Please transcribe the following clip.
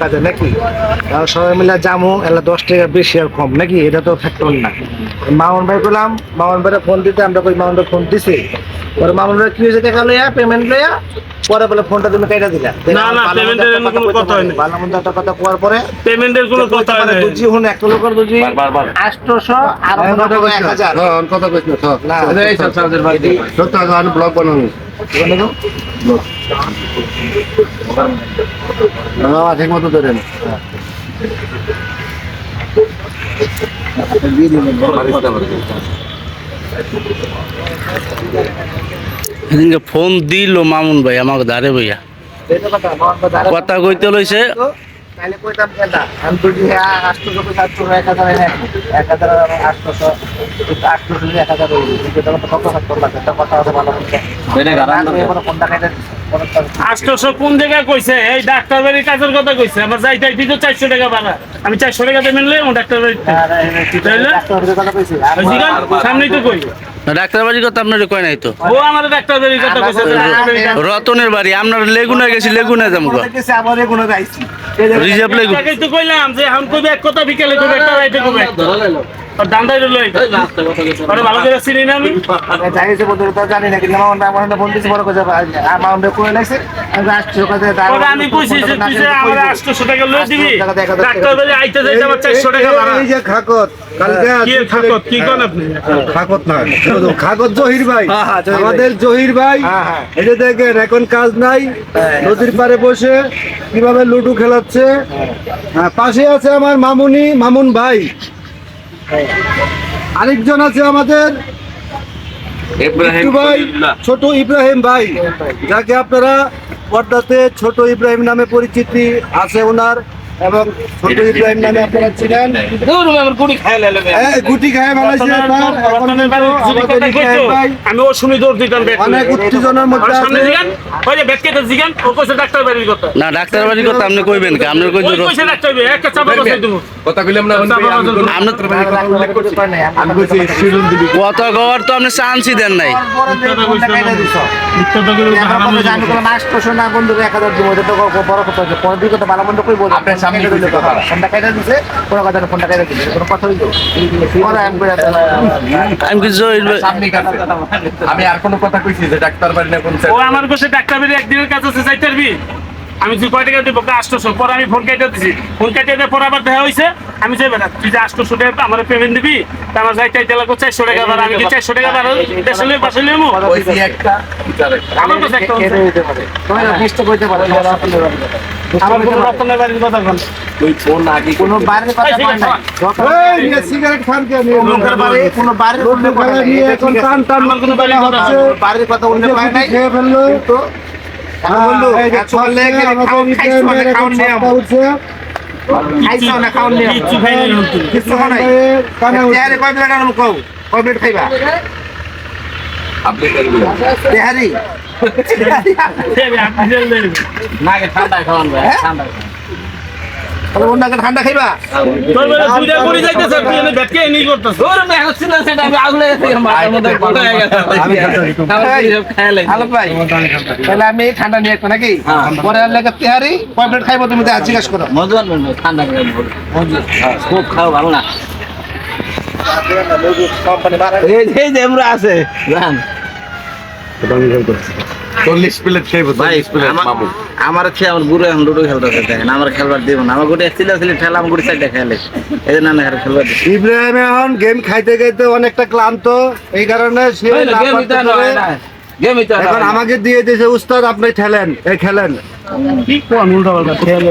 কাজে নাকি? সবাই মিলে জামু এলা দশ টাকা বেশি আর কম। নাকি? এটা তো ফ্যাক্টর না। মামুন ভাই বললাম মামুন ভাইয়ের ফোন দিতে আমরা কই মামুন ভাই ফোন দিছি। পরে মামুন ভাই কি হয়েছে টাকা লইয়া পেমেন্ট লইয়া পরে বলে ফোনটা তুমি কেটে দিলা। না, না, এর কোনো কথা হয়নি। ভালো মন্দ একটা কথা কোয়ার পরে পেমেন্টের কোনো কথা হয় না দুজি হুন একটা লোকের দুজি আটশোশো আর এক হাজার। কথা কইছ না। এই সব সাউদের বাড়ি সত্য ব্লগ বানানো। না ঠিক মতো ধরেন। সেদিনকে ফোন দিল মামুন ভাই আমাকে দাঁড়ে ভাইয়া কথা কইতে লইছে তাহলে কইতাম কেনটা আমি হ্যাঁ সাতশো এক হাজার এক হাজার আটশোশো আটশোশো এক হাজার আটশোশো কোন জায়গায় কইছে? এই ডাক্তার বাড়ির কাজের কথা কইছে। আমার যাইতে দিত চারশো টাকা ভাড়া আমি চারশো টাকা মিললে ডাক্তার বাড়িতে। ওই সামনেই তো কই। ডাক্তার বাড়ির কথা আপনার কয় নাই তো? ও আমার ডাক্তার বাড়ির কথা। কইছে রতনের বাড়ি আপনার লেগুনা গেছি লেগুনা যাব গা। রিজার্ভ লেগু তো কইলাম যে এখন কইবে এক কথা বিকেলে কইবে একটা রাইতে কইবে? আর দান্দাই রইল আরে ভালো করে চিনি না আমি। জানি না কিন্তু আমার আমার ফোন দিয়েছে বড় কথা আমার করে লাগছে? আমি আসছি ওখানে ওরে আমি কইছি যে তুই যে আমার আটশোশো টাকা লই দিবি ডাক্তার বাড়ি আইতে যাইতে আমার চারশো টাকা ভাড়া এই যে খাকত কালকে কি খাকত? কি কোন আপনি? খাকত না খাকত জহির ভাই। হ্যাঁ, হ্যাঁ, জহির ভাই। আমাদের জহির ভাই হ্যাঁ। এই যে দেখেন এখন কাজ নাই নদীর পাড়ে বসে কীভাবে লুডু খেলাচ্ছে। হ্যাঁ, পাশে আছে আমার মামুনি মামুন ভাই। আরেকজন আছে আমাদের। ভাই ছোট ইব্রাহিম ভাই যাকে আপনারা পর্দাতে ছোট ইব্রাহিম নামে পরিচিতি আছে ওনার। এবং ছোট ইব্রাহিম নামে আপনারা ছিলেন। খাই লাইলে হ্যাঁ, গুটি খায় বাড়ি কথা আমি ও শুনি দৌড় দিতাম ব্যাট অনেক উত্তেজনার মধ্যে সামনে জিগান। ওই যে জিগান ও কইছে ডাক্তার বাড়ির কথা। না ডাক্তার বাড়ির কথা আপনি কইবেন কি? আপনার কই কইছে ডাক্তার বাড়ি একটা চাপা বসাই দেবো। কথা কইলাম না আপনি আমি কইছি শিরুন দিবি। কথা কওয়ার তো আপনি চান্সই দেন নাই? আপনার সামনে কইছে কথা। আমি কি জহির ভাই সামনে কাছে আমি আর কোনো কথা কইছি যে ডাক্তার বাড়ি না কোন ও আমার কাছে ডাক্তার বাড়ি একদিনের কাছে আছে আমি তুই কয় টাকা দিব আটশোশো পরে আমি ফোন কেটে দিছি ফোন কেটে দিয়ে পরে আবার দেখা হয়েছে আমি যাই বেড়া তুই যে আটশোশো টাকা আমার পেমেন্ট দিবি তা আমার যাইতে যাইতে লাগবে চারশো টাকা ভাড়া আমি কি চারশো টাকা বাসে লইমু কইছি একটা একটা। আমার কাছে একটা আমার কোনো রতনের বাড়ির কথা কোন তুই ফোন আগে কোনো বাইরের কথা নাই। এই নিয়ে সিগারেট খান কে নিয়ে? লোকের বাড়ি কোনো বাইরের লোকের কথা নিয়ে এখন টান টান কোনো বাড়ির কথা বাড়ির কথা ওই উল্লেখ যে হয় গুটি নাই। খেয়ে ফেলল। কিন্তু বন্ধু হ্যাঁ, লেগে খাইছো না খাওন না খাই কানে তেহারি কয় প্লেট আনব কও? কয় প্লেট খাইবা? আপনি তেহারি ঠান্ডা খাইবা? আমি ঠান্ডা নিয়ে নাকি? পরে তেহারি কয় প্লেট খাইবো তুমি জিজ্ঞাসা করো। কোম্পানি চল্লিশ প্লেট খাইবো চল্লিশ প্লেট মামু আমার খেয়ে আমার গুরু এখন লুডো খেলতেছে দেখেন আমার খেলবার দিব না। আমার গুটি ছিল ছিল ঠেলা আমার গুটি সাইডে খেলে। এই জন্য আমি আর খেলবার ইব্রাহিম এখন গেম খাইতে খাইতে অনেকটা ক্লান্ত এই কারণে সে না পারতে পারে। এখন আমাকে দিয়ে দিয়েছে উস্তাদ আপনি খেলেন এই খেলেন কি কোন উল্টা পাল্টা খেলে